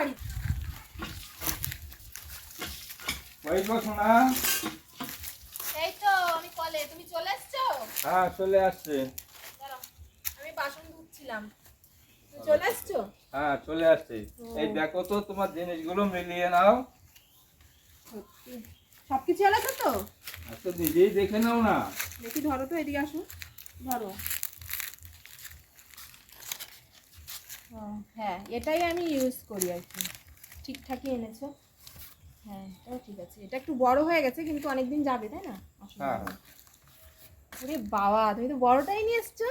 মারি ওই গো শোনা এই তো আমি কলে তুমি চলে এসছো? হ্যাঁ চলে আসছে। আমি বাসন ধুচ্ছিলাম। তুমি চলে এসছো? হ্যাঁ চলে আসছে। এই দেখো তো তোমার জিনিসগুলো মিলিয়ে নাও। সবকিছু আলাদা তো? আচ্ছা নিজেই দেখে নাও না। দেখি ধরো তো এদিকে আসো। ধরো ও, হ্যাঁ এটাই আমি ইউজ করি আর কি। ঠিকঠাকই এনেছো? হ্যাঁ এটাও ঠিক আছে। এটা একটু বড় হয়ে গেছে কিন্তু অনেকদিন যাবে তাই না? হ্যাঁ। ওরে বাবা তুমি তো বড়টাই নিয়ে এসছো?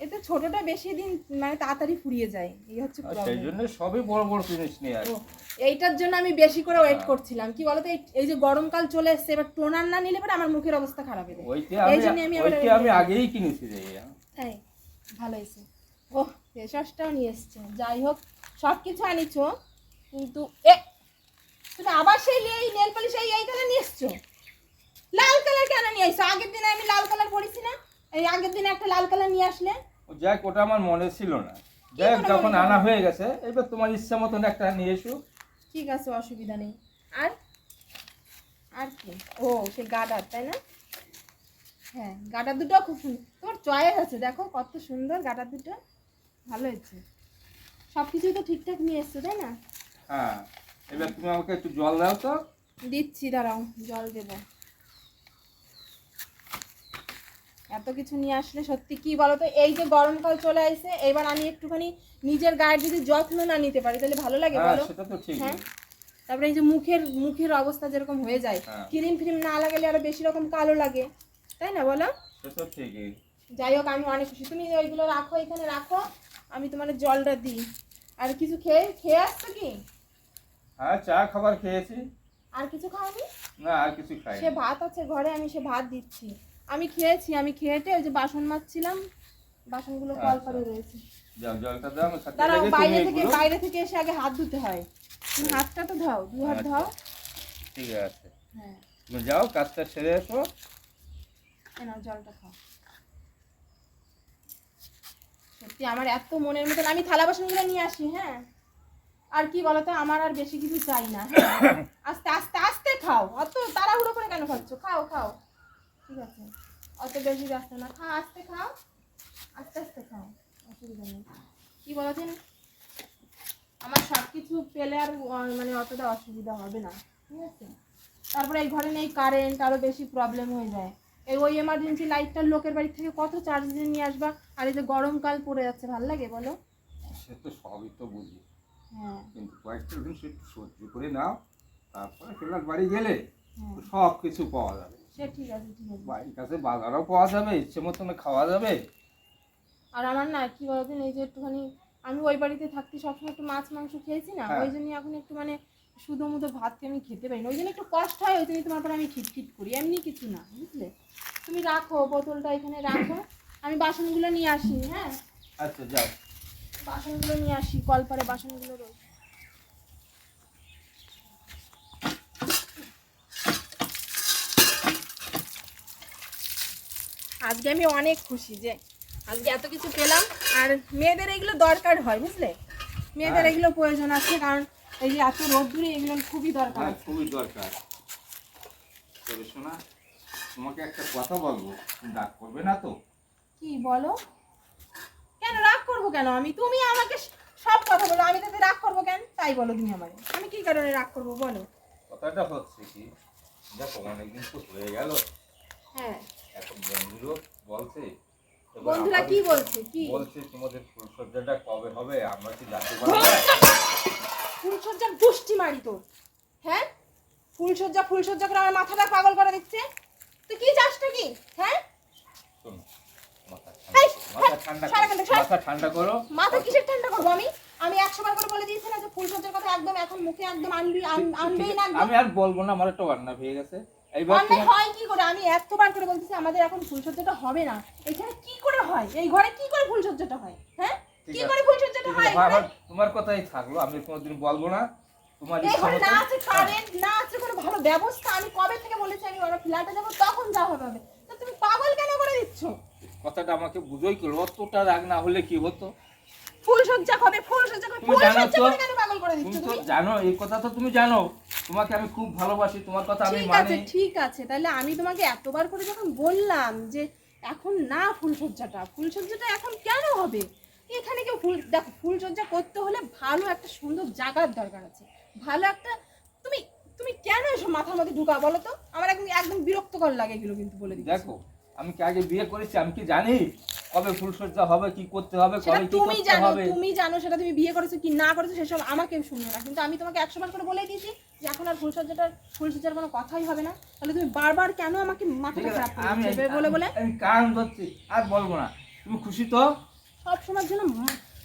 এতে ছোটটা বেশি দিন মানে তাড়াতাড়ি ফুরিয়ে যায়। এই হচ্ছে সেই জন্য সবই বড় বড় জিনিস নিয়ে ও, এইটার জন্য আমি বেশি করে ওয়েট হ্যাঁ। করছিলাম। কি বলতো এই- যে গরমকাল চলে এসছে এবার টোনার না নিলে পরে আমার মুখের অবস্থা খারাপ হয়ে যায়। ওইটা আমি আমি আগেই কিনেছি রে। তাই ভালো হয়েছে। ফেসওয়াশটাও নিয়ে এসছে। যাই হোক সব কিছু আনিছো কিন্তু এ তুমি আবার সেই এই নেল পালিশ এই এই কালার নিয়ে এসছো? লাল কালার কেন নিয়ে এসছো আগের দিনে আমি লাল কালার পরেছি না? এই আগের দিনে একটা লাল কালার নিয়ে আসলে? যাক ওটা আমার মনে ছিল না। যাই যখন আনা হয়ে গেছে এবার তোমার ইচ্ছা মতন একটা নিয়ে এসো। ঠিক আছে অসুবিধা নেই। আর? আর কি? ও সেই গাডার তাই না? হ্যাঁ গাডার দুটো খুব সুন্দর তোমার চয়েস আছে দেখো কত সুন্দর গাডার দুটো। ভালো হয়েছে। সব কিছুই তো ঠিকঠাক নিয়ে এসছো তাই না? হ্যাঁ এবার তুমি আমাকে একটু জল দাও তো। দিচ্ছি দাঁড়াও জল দেবো। এত কিছু নিয়ে আসলে সত্যি কি বলতো? এই যে গরমকাল চলে আসছে এবার আমি একটুখানি নিজের গায়ের যদি যত্ন না নিতে পারি তাহলে ভালো লাগে হ্যাঁ বলো? সেটা তো ঠিক হ্যাঁ? তারপরে এই যে মুখের মুখের অবস্থা যেরকম হয়ে যায় হ্যাঁ। ক্রিম ফ্রিম না লাগালে আরও বেশি রকম কালো লাগে তাই না বলো? সেটা তো ঠিকই। যাই হোক আমি অনেক খুশি। তুমি ওইগুলো রাখো এখানে রাখো। আমি তোমার জলটা দিই। আর কিছু খেয়ে খেয়ে আসছো কি? হ্যাঁ চা খাবার খেয়েছি। আর কিছু খাওনি? না আর কিছু খাই সে ভাত আছে ঘরে আমি সে ভাত দিচ্ছি। আমি খেয়েছি আমি খেয়েটে ওই যে বাসন মাজছিলাম। বাসনগুলো কল আচ্ছা। করে রয়েছে। জল জলটা দাও দাঁড়াও বাইরে থেকে বাইরে থেকে এসে আগে হাত ধুতে হয়। তুমি হাতটা তো ধাও দু হাত আচ্ছা। ধাও। ঠিক আছে। হ্যাঁ। যাও কাজটা সেরে এসো। জলটা খাও। সত্যি আমার এত মনের মতন, আমি থালা বাসনগুলো নিয়ে আসি হ্যাঁ? আর কি বলতো, আমার আর বেশি কিছু চাই না হ্যাঁ? আস্তে আস্তে আস্তে খাও, অত তাড়াহুড়ো করে কেন খাচ্ছ? খাও খাও। ঠিক আছে। অত বেশি ব্যস্ত না। খাও, আস্তে খাও। আস্তে আস্তে খাও। অসুবিধা নেই। কি বলতেন আমার সব কিছু পেলে আর মানে অতটা অসুবিধা হবে না। ঠিক আছে? তারপরে এই ঘরে নেই কারেন্ট আরও বেশি প্রবলেম হয়ে যায়। এই ওই এমার্জেন্সি লাইটটার লোকের বাড়ি থেকে কত চার্জ দিয়ে নিয়ে আসবা? আর এই যে গরমকাল পড়ে যাচ্ছে ভালো লাগে বলো? সে তো সবই তো বুঝি। হ্যাঁ। কিন্তু কয়েকটা দিন সে সহ্য করে নাও তারপরে ফেরার বাড়ি গেলে হ্যাঁ। সব কিছু পাওয়া যাবে। সে ঠিক আছে ঠিক আছে। বাড়ির কাছে বাজারও পাওয়া যাবে ইচ্ছে মতন খাওয়া যাবে। আর আমার না কি বলতেন এই যে একটুখানি আমি ওই বাড়িতে থাকতে সবসময় একটু মাছ মাংস খেয়েছি না হ্যাঁ। ওই জন্য এখন একটু মানে শুধু মুধো ভাতকে আমি খেতে পারি না ওই জন্য একটু কষ্ট হয় ওই জন্য তোমার পরে আমি খিটখিট করি এমনি কিছু না বুঝলে? তুমি রাখো বোতলটা এখানে রাখো। আমি বাসনগুলো নিয়ে আসি হ্যাঁ? আচ্ছা যাও। বাসনগুলো নিয়ে আসি কলপারে বাসনগুলো রয়েছে। আজকে আমি অনেক খুশি যে আজকে এত কিছু পেলাম আর মেয়েদের এগুলো দরকার হয় বুঝলে? মেয়েদের হ্যাঁ। এগুলো প্রয়োজন আছে কারণ এই যে এত রোদ্দুরে এগুলো খুবই দরকার হ্যাঁ খুবই দরকার। তবে শোনা তোমাকে একটা কথা বলব ডাক করবে না তো? কি বলো? কেন রাগ করব কেন? আমি তুমি আমাকে সব কথা বলো। আমি তাতে রাগ করব কেন? তাই বলো তুমি আমারে আমি কি কারণে রাগ করব বলো? কথাটা হচ্ছে কি দেখো অনেকদিন তো হয়ে গেল। হ্যাঁ। এখন বন্ধুরও বলছে। বন্ধুরা কি বলছে? কি? বলছে তোমাদের ফুলসজ্জাটা কবে হবে? আমরা কি জানতে পারব? ফুলসজ্জার দুষ্টি মারি হ্যাঁ? ফুলসজ্জা ফুলসজ্জা করে আমার মাথাটা পাগল করে দিচ্ছে। তুই কি চাসটা কি হ্যাঁ? মাথা ঠান্ডা- মাথা ঠান্ডা সারা করো, মাথা ঠান্ডা করো। মাথা কিসের ঠান্ডা করব আমি? আমি একশো বার করে বলে দিয়েছি না যে ফুলসজ্জার কথা একদম এখন মুখে একদম আনবি আনবেই না আমি আর বলব না আমার একটা রান্না হয়ে গেছে। অন্যায় হয় কি করে? আমি এতবার করে বলতেছি আমাদের এখন ফুলসজ্জাটা হবে না। এখানে কি করে হয়? এই ঘরে কি করে ফুলসজ্জাটা হয়? হ্যাঁ? কি করে ঠিক হয় তোমার কথাই থাকল আমি কোনোদিন বলব না। তোমার না আছে কারেন্ট না আছে কোনো ভালো ব্যবস্থা আমি কবে থেকে বলেছি আমি ওরা ফ্ল্যাটে যাব তখন যা হবে হবে। তো তুমি পাগল কেন করে দিচ্ছ? কথাটা আমাকে বুঝোই করল অতটা রাগ না হলে কি হতো? করে কেন পাগল করে করে দিচ্ছ তুমি জানো এই কথা তো তুমি জানো। তোমাকে আমি খুব ভালোবাসি তোমার কথা আমি ঠিক আছে ঠিক আছে তাহলে আমি তোমাকে এতবার করে যখন বললাম যে এখন না ফুলসজ্জাটা ফুলসজ্জাটা এখন কেন হবে? এখানে কেউ ফুল দেখো ফুলসজ্জা করতে হলে ভালো একটা সুন্দর জায়গার দরকার আছে। ভালো একটা তুমি তুমি কেন এসব মাথার মধ্যে ঢুকা বলো তো? আমার একদম একদম বিরক্তকর লাগে এগুলো কিন্তু বলে দিচ্ছি। দেখো আমি কি আগে বিয়ে করেছি আমি কি জানি কবে ফুলসজ্জা হবে কি করতে হবে কবে কি তুমি জানো তুমি জানো সেটা তুমি বিয়ে করেছ কি না করেছ সেসব আমাকে শুনিও না। কিন্তু আমি তোমাকে একশো বার করে বলে দিয়েছি যে এখন আর ফুলসজ্জাটা ফুলসজ্জার কোনো কথাই হবে না। তাহলে তুমি বারবার কেন আমাকে মাথাটা খারাপ করে বলে বলে? আমি কান ধরছি আর বলব না। তুমি খুশি তো? সব সময় জন্য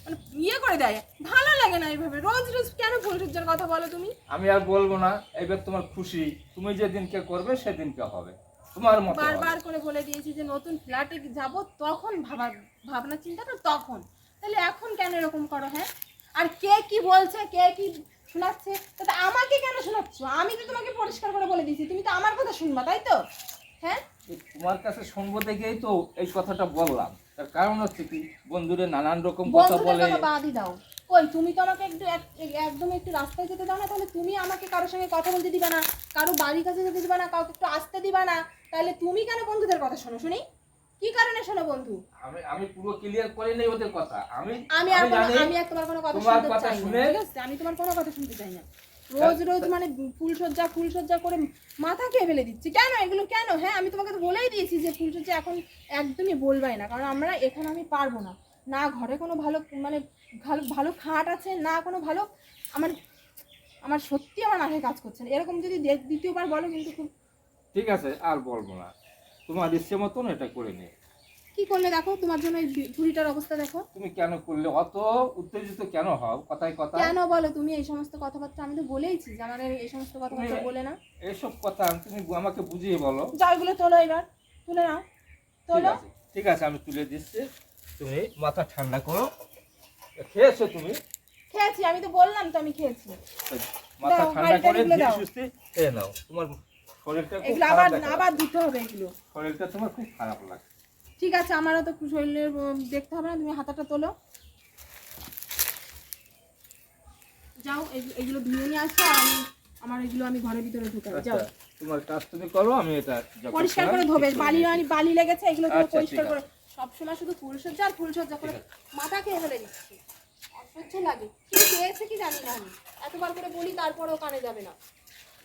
মানে ইয়ে করে দেয়। ভালো লাগে না এইভাবে। রোজ রোজ কেন ফুলসজ্জার কথা বলো তুমি? আমি আর বলব না। এবার তোমার খুশি। তুমি যেদিনকে করবে সেদিনকে হবে। তোমার মতো। বারবার করে বলে দিয়েছি যে নতুন ফ্ল্যাটে যাব তখন ভাবা ভাবনা চিন্তাটা তখন। তাহলে এখন কেন এরকম করো হ্যাঁ? আর কে কি বলছে কে কি শোনাচ্ছে তাতে আমাকে কেন শোনাচ্ছ? আমি তো তোমাকে পরিষ্কার করে বলে দিয়েছি। তুমি তো আমার কথা শুনবা তাই তো? হ্যাঁ? তোমার কাছে শুনব দেখেই তো এই কথাটা বললাম। তার কারণ হচ্ছে কি বন্ধুরে নানান রকম কথা বলে। বাদই দাও। কই তুমি তো আমাকে একটু এক- এক- একদম একটু রাস্তায় যেতে দাও না তাহলে তুমি আমাকে কারোর সঙ্গে কথা বলতে দিবা না কারও বাড়ির কাছে যেতে দিবা না কাউকে একটু আসতে দিবা না তাহলে তুমি কেন বন্ধুদের কথা শোনো শুনি? কি কারণে শোনো বন্ধু? আমি আমি পুরো ক্লিয়ার করে নেই ওদের কথা। আমি আমি আর আমি আর তোমার কোনো কথা শুনতে চাই না আমি তোমার কোনো কথা শুনতে চাই না। রোজ রোজ মানে ফুলসজ্জা ফুলসজ্জা করে মাথা খেয়ে ফেলে দিচ্ছি। কেন? এগুলো কেন? হ্যাঁ আমি তোমাকে তো বলেই দিয়েছি যে ফুলসজ্জা এখন একদমই বলবাই না, কারণ আমরা এখানে আমি পারব না। না ঘরে কোনো ভালো মানে ভালো ভালো খাট আছে, না কোনো ভালো, আমার আমার সত্যি আমার মাথায় কাজ করছে না। এরকম যদি দ্বিতীয়বার বলো কিন্তু খুব ঠিক আছে, আর বলব না। তোমার ইচ্ছে মতন এটা করে নে। কি করলে দেখো? তোমার জন্য এই ঝুড়িটার অবস্থা দেখো। তুমি কেন করলে? অত উত্তেজিত কেন হও? কথায় কথা। কেন বলো তুমি? এই সমস্ত কথাবার্তা আমি তো বলেইছি। যে আমার এই সমস্ত কথাবার্তা বলে না। এইসব কথা তুমি আমাকে বুঝিয়ে বলো। এগুলো তোলো এবার। তুলে নাও। তোলো। ঠিক আছে আমি তুলে দিচ্ছি। তুমি মাথা ঠান্ডা করো। খেয়েছো তুমি? খেয়েছি আমি তো বললাম তো আমি খেয়েছি। মাথা ঠান্ডা করে ধীরে। সুস্থে খেয়ে নাও। তোমার শরীরটা খুব এগুলো খারাপ আবার আবার দিতে হবে এগুলো। শরীরটা তোমার খুব খারাপ লাগে ঠিক আছে আমারও তো শরীরের দেখতে হবে না তুমি হাতাটা তোলো। যাও এগ- এগুলো ধুয়ে নিয়ে আসো আর আমি আমার এগুলো আমি ঘরের ভিতরে ঢুকাবো যাও আচ্ছা তোমার কাজ তুমি করো আমি এটা পরিষ্কার করে ধোবে। বালি দিচ্ছি। বালি বালি লেগেছে এগুলো তুমি আচ্ছা, পরিষ্কার করে সবসময় শুধু ফুলসজ্জা আর ফুলসজ্জা করে মাথা খেয়ে ফেলে দিচ্ছি। অসহ্য লাগে। কি খেয়েছে কি জানি না আমি। এতবার করে বলি তারপরেও কানে যাবে না।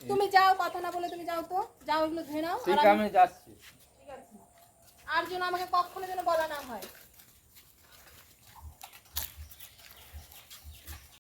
তুমি যাও কথা না বলে তুমি যাও তো। যাও এগুলো ধুয়ে নাও আর আমি যাচ্ছি। ঠিক আছে। আর যেন আমাকে কখনো যেন বলা না হয়।